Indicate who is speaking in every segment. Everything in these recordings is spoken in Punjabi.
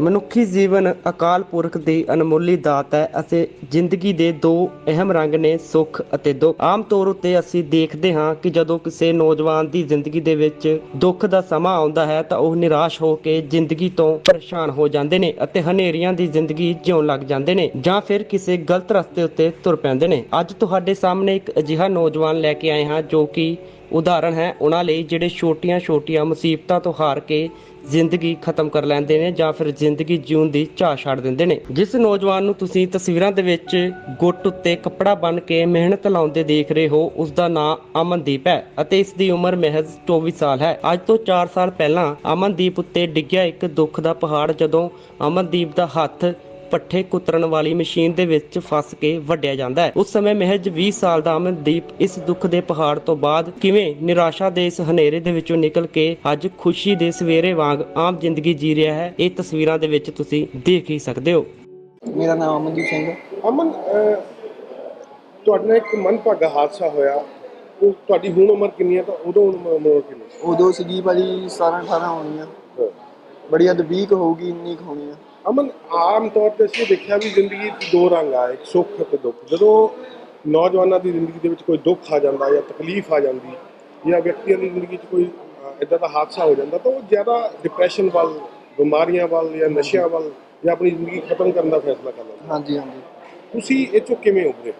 Speaker 1: ਮਨੁੱਖੀ ਜੀਵਨ ਅਕਾਲ ਪੁਰਖ ਦੀ ਅਨਮੋਲੀ ਦਾਤ ਹੈ ਅਤੇ ਜ਼ਿੰਦਗੀ ਦੇ ਦੋ ਅਹਿਮ ਰੰਗ ਨੇ ਸੁੱਖ ਅਤੇ ਦੁੱਖ। ਆਮ ਤੌਰ ਉੱਤੇ ਅਸੀਂ ਦੇਖਦੇ ਹਾਂ ਕਿ ਜਦੋਂ ਕਿਸੇ ਨੌਜਵਾਨ ਦੀ ਜ਼ਿੰਦਗੀ ਦੇ ਵਿੱਚ ਦੁੱਖ ਦਾ ਸਮਾਂ ਆਉਂਦਾ ਹੈ ਤਾਂ ਉਹ ਨਿਰਾਸ਼ ਹੋ ਕੇ ਜ਼ਿੰਦਗੀ ਤੋਂ ਪਰੇਸ਼ਾਨ ਹੋ ਜਾਂਦੇ ਨੇ ਅਤੇ ਹਨੇਰੀਆਂ ਦੀ ਜ਼ਿੰਦਗੀ ਜਿਉਣ ਲੱਗ ਜਾਂਦੇ ਨੇ ਜਾਂ ਫਿਰ ਕਿਸੇ ਗਲਤ ਰਸਤੇ ਉੱਤੇ ਤੁਰ ਪੈਂਦੇ ਨੇ। ਅੱਜ ਤੁਹਾਡੇ ਸਾਹਮਣੇ ਇੱਕ ਅਜਿਹਾ ਨੌਜਵਾਨ ਲੈ ਕੇ ਆਏ ਹਾਂ ਜੋ ਕਿ ਉਦਾਹਰਣ ਹੈ ਉਹਨਾਂ ਲਈ ਜਿਹੜੇ ਛੋਟੀਆਂ-ਛੋਟੀਆਂ ਮੁਸੀਬਤਾਂ ਤੋਂ ਹਾਰ ਕੇ ਜ਼ਿੰਦਗੀ ਖਤਮ ਕਰ ਲੈਂਦੇ ਨੇ ਜਾਂ ਫਿਰ ਜ਼ਿੰਦਗੀ ਜਿਉਣ ਦੀ ਚਾਹ ਛੱਡ ਦਿੰਦੇ ਨੇ। ਜਿਸ ਨੌਜਵਾਨ ਨੂੰ ਤੁਸੀਂ ਤਸਵੀਰਾਂ ਦੇ ਵਿੱਚ ਗੁੱਟ ਉੱਤੇ ਕੱਪੜਾ ਬੰਨ ਕੇ ਮਿਹਨਤ ਲਾਉਂਦੇ ਦੇਖ ਰਹੇ ਹੋ ਉਸ ਦਾ ਨਾਮ ਅਮਨਦੀਪ ਹੈ ਅਤੇ ਇਸ ਦੀ ਉਮਰ ਮਹਿਜ਼ 24 ਸਾਲ ਹੈ। ਅੱਜ ਤੋਂ 4 ਸਾਲ ਪਹਿਲਾਂ ਅਮਨਦੀਪ ਉੱਤੇ ਡਿੱਗਿਆ ਇੱਕ ਦੁੱਖ ਦਾ ਪਹਾੜ ਜਦੋਂ ਅਮਨਦੀਪ ਦਾ ਹੱਥ ਪੱਠੇ ਕੁਤਰਨ ਵਾਲੀ ਮਸ਼ੀਨ ਦੇ ਵਿੱਚ ਫਸ ਕੇ ਵੱਢਿਆ ਜਾਂਦਾ ਹੈ। ਉਸ ਸਮੇਂ ਮਹਿਜ 20 ਸਾਲ ਦਾ ਅਮਨਦੀਪ ਇਸ ਦੁੱਖ ਦੇ ਪਹਾੜ ਤੋਂ ਬਾਅਦ ਕਿਵੇਂ ਨਿਰਾਸ਼ਾ ਦੇ ਇਸ ਹਨੇਰੇ ਦੇ ਵਿੱਚੋਂ ਨਿਕਲ ਕੇ ਅੱਜ ਖੁਸ਼ੀ ਦੇ ਸਵੇਰੇ ਵਾਂਗ ਆਮ ਜ਼ਿੰਦਗੀ ਜੀ ਰਿਹਾ ਹੈ ਇਹ ਤਸਵੀਰਾਂ ਦੇ ਵਿੱਚ ਤੁਸੀਂ ਦੇਖ ਹੀ ਸਕਦੇ ਹੋ।
Speaker 2: ਮੇਰਾ ਨਾਮ ਅਮਨਦੀਪ ਸਿੰਘ ਹੈ।
Speaker 3: ਅਮਨ ਅਹ, ਤੁਹਾਡੇ ਨਾਲ ਇੱਕ ਮਨਭਾਗਾ ਹਾਦਸਾ ਹੋਇਆ। ਉਹ ਤੁਹਾਡੀ ਹੁਣ ਉਮਰ ਕਿੰਨੀ ਹੈ ਤਾਂ ਉਦੋਂ ਉਮਰ ਉਮਰ ਕਿੰਨੀ ਸੀ
Speaker 2: ਉਦੋਂ ਸੀਗੀ ਭਾਜੀ 17 18 ਹੋਣੀਆਂ। ਬੜੀ ਹੱਦ 20 ਕੁ ਹੋਊਗੀ ਇੰਨੀ ਕੁ ਹੋਣੀ ਆ
Speaker 3: ਅਮਨ ਆਮ ਤੌਰ ਤੇ ਅਸੀਂ ਦੇਖਿਆ ਵੀ ਜ਼ਿੰਦਗੀ 'ਚ ਦੋ ਰੰਗ ਆ ਇੱਕ ਸੁੱਖ ਅਤੇ ਦੁੱਖ। ਜਦੋਂ ਨੌਜਵਾਨਾਂ ਦੀ ਜ਼ਿੰਦਗੀ ਦੇ ਵਿੱਚ ਕੋਈ ਦੁੱਖ ਆ ਜਾਂਦਾ ਜਾਂ ਤਕਲੀਫ ਆ ਜਾਂਦੀ ਜਾਂ ਵਿਅਕਤੀਆਂ ਦੀ ਜ਼ਿੰਦਗੀ 'ਚ ਕੋਈ ਇਦਾਂ ਦਾ ਹਾਦਸਾ ਹੋ ਜਾਂਦਾ ਤਾਂ ਉਹ ਜ਼ਿਆਦਾ ਡਿਪਰੈਸ਼ਨ ਵੱਲ ਬਿਮਾਰੀਆਂ ਵੱਲ ਜਾਂ ਨਸ਼ਿਆਂ ਵੱਲ ਜਾਂ ਆਪਣੀ ਜ਼ਿੰਦਗੀ ਖਤਮ ਕਰਨ ਦਾ ਫੈਸਲਾ ਕਰ ਲੈਂਦੇ।
Speaker 2: ਹਾਂਜੀ ਹਾਂਜੀ।
Speaker 3: ਤੁਸੀਂ ਇਹ ਚੋਂ ਕਿਵੇਂ ਉੱਭਰੇ?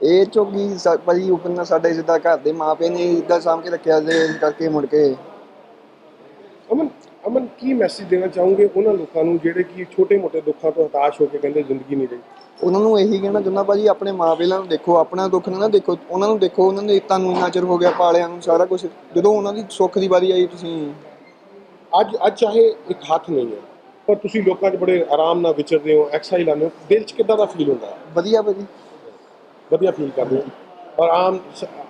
Speaker 2: ਇਹ ਚੋਗੀ ਭਾਜੀ ਉਪਰਨਾ ਸਾਡੇ ਜਿੱਦਾਂ ਘਰ ਦੇ ਮਾਪੇ ਨੇ ਇਦਾਂ ਸਾਂਭ ਕੇ ਰੱਖਿਆ ਤੇ ਇਸ ਕਰਕੇ ਮੁੜ ਕੇ।
Speaker 3: ਅਮਨ ਅਮਨ ਕੀ ਮੈਸੇਜ ਦੇਣਾ ਚਾਹੋਗੇ ਉਹਨਾਂ ਲੋਕਾਂ ਨੂੰ ਜਿਹੜੇ ਕਿ ਛੋਟੇ-ਮੋਟੇ ਦੁੱਖਾਂ ਤੋਂ ਹਤਾਸ਼ ਹੋ ਕੇ ਕਹਿੰਦੇ ਜ਼ਿੰਦਗੀ ਨਹੀਂ ਰਹੀ?
Speaker 2: ਉਹਨਾਂ ਨੂੰ ਇਹੀ ਕਹਿਣਾ ਚਾਹੁੰਦਾ ਭਾਜੀ ਆਪਣੇ ਮਾਪਿਆਂ ਨੂੰ ਦੇਖੋ ਆਪਣਾ ਦੁੱਖ ਨਾ ਨਾ ਦੇਖੋ ਉਹਨਾਂ ਨੂੰ ਦੇਖੋ ਉਹਨਾਂ ਨੇ ਤੁਹਾਨੂੰ ਇੰਨਾ ਚਿਰ ਹੋ ਗਿਆ ਪਾਲਿਆਂ ਨੂੰ ਸਾਰਾ ਕੁਝ ਜਦੋਂ ਉਹਨਾਂ ਦੀ ਸੁੱਖ ਦੀ ਵਾਰੀ ਆਈ ਤੁਸੀਂ
Speaker 3: ਅੱਜ ਅੱਜ ਚਾਹੇ ਇੱਕ ਹੱਥ ਨਹੀਂ ਹੈ ਪਰ ਤੁਸੀਂ ਲੋਕਾਂ 'ਚ ਬੜੇ ਆਰਾਮ ਨਾਲ ਵਿਚਰਦੇ ਹੋ ਐਕਸਰਸਾਈਜ਼ ਲਾਉਂਦੇ ਹੋ ਦਿਲ 'ਚ ਕਿੱਦਾਂ ਦਾ ਫੀਲ ਹੁੰਦਾ? ਹੈ
Speaker 2: ਵਧੀਆ ਭਾਜੀ।
Speaker 3: ਵਧੀਆ ਫੀਲ ਕਰਦੇ ਹੋ। ਔਰ ਆਮ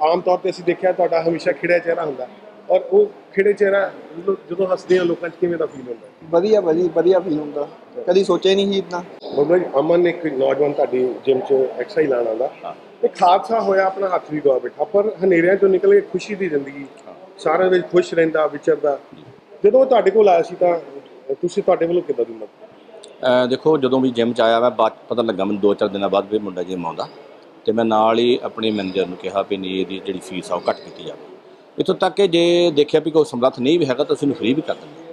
Speaker 3: ਆਮ ਤੌਰ ਤੇ ਅਸੀਂ ਦੇਖਿਆ ਤੁਹਾਡਾ ਹਮੇਸ਼ਾ ਖਿੜਿਆ ਚਿਹਰਾ ਹੁੰਦਾ। ਔਰ ਉਹ ਖਿੜੇ ਚਿਹਰਾ ਜਦੋਂ- ਜਦੋਂ ਹੱਸਦੇ ਆ ਲੋਕਾਂ 'ਚ ਕਿਵੇਂ ਦਾ ਫੀਲ ਹੁੰਦਾ?
Speaker 2: ਵਧੀਆ ਭਾਜੀ ਵਧੀਆ ਫੀਲ ਹੁੰਦਾ। ਕਦੀ ਸੋਚਿਆ ਨਹੀਂ ਸੀ ਇਦਾਂ
Speaker 3: ਬਾਬਾ ਜੀ ਅਮਨ ਇੱਕ ਨੌਜਵਾਨ ਤੁਹਾਡੀ ਜਿਮ 'ਚ ਐਕਸਰਸਾਈਜ਼ ਲਾਣ ਆਉਂਦਾ। ਇੱਕ ਹਾਦਸਾ ਹੋਇਆ ਆਪਣਾ ਹੱਥ ਵੀ ਗਵਾ ਬੈਠਾ। ਪਰ ਹਨੇਰਿਆਂ 'ਚੋਂ ਨਿਕਲ ਕੇ ਖੁਸ਼ੀ ਦੀ ਜ਼ਿੰਦਗੀ। ਸਾਰਿਆਂ ਵਿੱਚ ਖੁਸ਼ ਰਹਿੰਦਾ ਵਿਚਰਦਾ। ਜਦੋਂ ਉਹ ਤੁਹਾਡੇ ਕੋਲ ਆਇਆ ਸੀ ਤਾਂ ਤੁਸੀਂ ਤੁਹਾਡੇ ਵੱਲੋਂ ਕਿੱਦਾਂ ਦੀ ਮਦਦ
Speaker 4: ਦੇਖੋ ਜਦੋਂ ਵੀ ਜਿਮ ਚ ਆਇਆ ਮੈਂ ਬਾਅਦ ਪਤਾ ਲੱਗਾ ਮੈਨੂੰ ਦੋ ਚਾਰ ਦਿਨਾਂ ਬਾਅਦ ਵੀ ਮੁੰਡਾ ਜਿਮ ਆਉਂਦਾ। ਤੇ ਮੈਂ ਨਾਲ ਹੀ ਆਪਣੇ ਮੈਨੇਜਰ ਨੂੰ ਕਿਹਾ ਵੀ ਨਹੀਂ ਇਹਦੀ ਜਿਹੜੀ ਫੀਸ ਆ ਉਹ ਘੱਟ ਕੀਤੀ ਜਾਵੇ। ਇੱਥੋਂ ਤੱਕ ਕਿ ਜੇ ਦੇਖਿਆ ਵੀ ਕੋਈ ਸਮਰੱਥ ਨਹੀਂ ਵੀ ਹੈਗਾ ਤਾਂ ਅਸੀਂ ਉਹਨੂੰ ਫ੍ਰੀ ਵੀ ਕਰ ਦਿੰਦੇ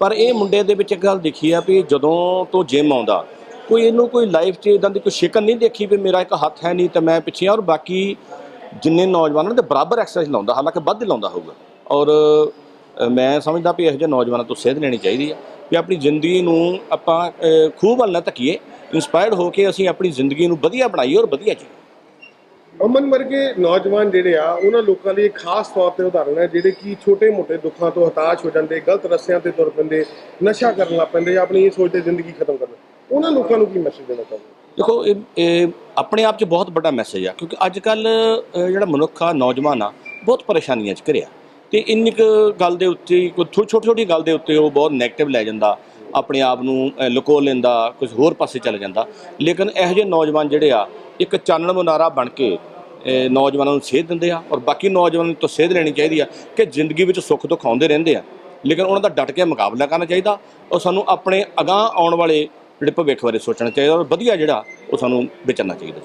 Speaker 4: ਪਰ ਇਹ ਮੁੰਡੇ ਦੇ ਵਿੱਚ ਇੱਕ ਗੱਲ ਦੇਖੀ ਆ ਵੀ ਜਦੋਂ ਤੋਂ ਜਿਮ ਆਉਂਦਾ ਕੋਈ ਇਹਨੂੰ ਕੋਈ ਲਾਈਫ 'ਚ ਇਦਾਂ ਦੀ ਕੋਈ ਸ਼ਿਕਨ ਨਹੀਂ ਦੇਖੀ ਵੀ ਮੇਰਾ ਇੱਕ ਹੱਥ ਹੈ ਨਹੀਂ ਤੇ ਮੈਂ ਪਿੱਛੇ ਆ ਔਰ ਬਾਕੀ ਜਿੰਨੇ ਨੌਜਵਾਨਾਂ ਦੇ ਬਰਾਬਰ ਐਕਸਰਸਾਈਜ਼ ਲਾਉਂਦਾ ਹਾਲਾਂਕਿ ਵੱਧ ਲਾਉਂਦਾ ਹੋਊਗਾ। ਔਰ ਮੈਂ ਸਮਝਦਾ ਵੀ ਇਹੋ ਜਿਹੇ ਨੌਜਵਾਨਾਂ ਤੋਂ ਸੇਧ ਲੈਣੀ ਚਾਹੀਦੀ ਆ ਵੀ ਆਪਣੀ ਜ਼ਿੰਦਗੀ ਨੂੰ ਆਪਾਂ ਅ, ਖੂਹ ਵੱਲ ਨਾ ਧੱਕੀਏ ਇਨਸਪਾਇਰਡ ਹੋ ਕੇ ਅਸੀਂ ਆਪਣੀ ਜ਼ਿੰਦਗੀ ਨੂੰ ਵਧੀਆ ਬਣਾਈਏ ਔਰ ਵਧੀਆ ਜੀ
Speaker 3: ਅਮਨ ਵਰਗੇ ਨੌਜਵਾਨ ਜਿਹੜੇ ਆ, ਉਹਨਾਂ ਲੋਕਾਂ ਲਈ ਖਾਸ ਤੌਰ ਤੇ ਉਦਾਹਰਣ ਹੈ, ਜਿਹੜੇ ਕਿ ਛੋਟੇ-ਮੋਟੇ ਦੁੱਖਾਂ ਤੋਂ ਹਤਾਸ਼ ਹੋ ਜਾਂਦੇ, ਗਲਤ ਰਸਤਿਆਂ ਤੇ ਤੁਰ ਪੈਂਦੇ, ਨਸ਼ਾ ਕਰਨ ਲੱਗ ਪੈਂਦੇ ਜਾਂ ਆਪਣੀ ਇਹ ਸੋਚਦੇ ਜ਼ਿੰਦਗੀ ਖਤਮ ਕਰ ਉਹਨਾਂ ਲੋਕਾਂ ਨੂੰ ਕੀ ਮੈਸੇਜ ਦੇਣਾ ਚਾਹੁੰਦੇ
Speaker 4: ਦੇਖੋ, ਇਹ ਇਹ ਆਪਣੇ ਆਪ 'ਚ ਬਹੁਤ ਵੱਡਾ ਮੈਸੇਜ ਆ, ਕਿਉਂਕਿ ਅੱਜ ਕੱਲ ਜਿਹੜਾ ਮਨੁੱਖ ਆ, ਨੌਜਵਾਨ ਆ, ਬਹੁਤ ਪਰੇਸ਼ਾਨੀਆਂ 'ਚ ਘਿਰਿਆ। ਤੇ ਇੰਨੀ ਕੁ ਗੱਲ ਦੇ ਉੱਤੇ ਕੋਈ ਛੋਟੀ ਛੋਟੀ ਗੱਲ ਦੇ ਉੱਤੇ ਉਹ ਬਹੁਤ 네ਗੇਟਿਵ ਲੈ ਜਾਂਦਾ। ਆਪਣੇ ਆਪ ਨੂੰ ਲੁਕੋ ਲੈਂਦਾ ਕੁਝ ਹੋਰ ਪਾਸੇ ਚਲੇ ਜਾਂਦਾ। ਲੇਕਿਨ ਇਹੋ ਜਿਹੇ ਨੌਜਵਾਨ ਜਿਹੜੇ ਆ, ਇੱਕ ਚਾਨਣ ਮੁਨਾਰਾ ਬਣ ਕੇ ਨੌਜਵਾਨਾਂ ਨੂੰ ਸੇਧ ਦਿੰਦੇ ਆ ਔਰ ਬਾਕੀ ਨੌਜਵਾਨਾਂ ਨੂੰ ਤਾਂ ਸੇਧ ਲੈਣੀ ਚਾਹੀਦੀ ਆ ਕਿ ਜ਼ਿੰਦਗੀ ਵਿੱਚ ਸੁੱਖ ਦੁੱਖ ਆਉਂਦੇ ਰਹਿੰਦੇ ਆ। ਲੇਕਿਨ ਉਹਨਾਂ ਦਾ ਡਟ ਕੇ ਮੁਕਾਬਲਾ ਕਰਨਾ ਚਾਹੀਦਾ ਔਰ ਸਾਨੂੰ ਆਪਣੇ ਅਗਾਂਹ ਆਉਣ ਵਾਲੇ ਜਿਹੜੇ ਭਵਿੱਖ ਬਾਰੇ ਸੋਚਣਾ ਚਾਹੀਦਾ ਔਰ ਵਧੀਆ ਜਿਹੜਾ ਉਹ ਸਾਨੂੰ ਵਿਚਰਨਾ ਚਾਹੀਦਾ।